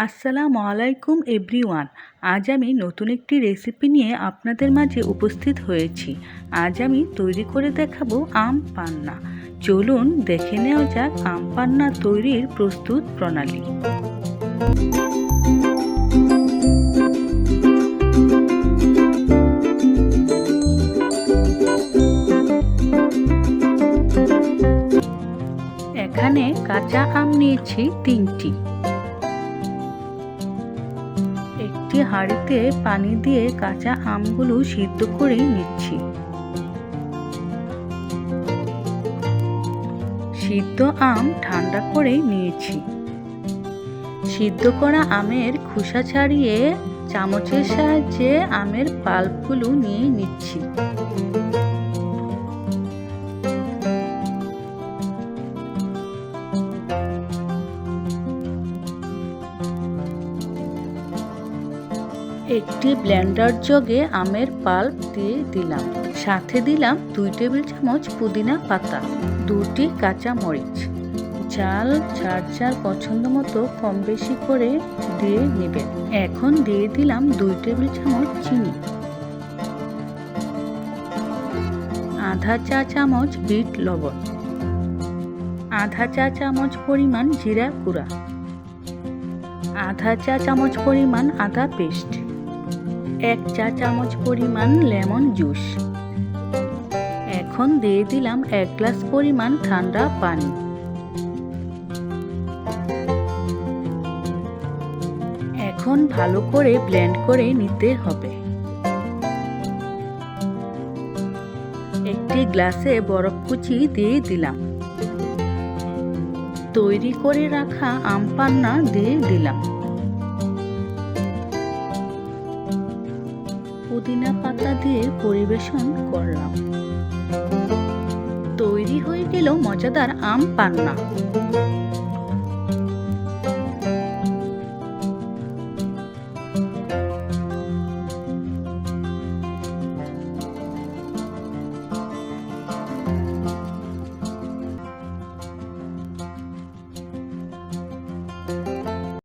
আসসালামু আলাইকুম এভরিওয়ান। আজ আমি নতুন একটি রেসিপি নিয়ে আপনাদের মাঝে উপস্থিত হয়েছি। আজ আমি তৈরি করে দেখাবো আম পান্না। চলুন দেখে নেওয়া যাক আম পান্না তৈরির প্রস্তুত প্রণালী। এখানে কাঁচা আম নিয়েছি তিনটি। একটি হাঁড়িতে পানি দিয়ে কাঁচা আমগুলো সিদ্ধ করে নিচ্ছি। সিদ্ধ আম ঠান্ডা করে নিয়েছি। সিদ্ধ করা আমের খোসা ছাড়িয়ে চামচের সাহায্যে আমের পাল্পগুলো নিয়ে নিচ্ছি। একটি ব্লেন্ডার জগে আমের পাল্প দিয়ে দিলাম। সাথে দিলাম দুই টেবিল চামচ পুদিনা পাতা, দুটি কাঁচা মরিচ। ঝাল যার যার পছন্দ মতো কম বেশি করে দিয়ে নেবেন। এখন দিয়ে দিলাম দুই টেবিল চামচ চিনি। আধা চা চামচ বিট লবণ। আধা চা চামচ পরিমাণ জিরা গুঁড়া। আধা চা চামচ পরিমাণ আদা পেস্ট। এক চা চামচ পরিমাণ লেমন জুস। এখন দিয়ে দিলাম এক গ্লাস পরিমাণ ঠান্ডা পানি। এখন ভালো করে ব্লেন্ড করে নিতে হবে। একটি গ্লাসে বরফ কুচি দিয়ে দিলাম। তৈরি করে রাখা আম পান্না দিয়ে দিলাম। পুদিনা পাতা দিয়ে পরিবেশন করলাম। তৈরি হয়ে গেল মজাদার আম পান্না।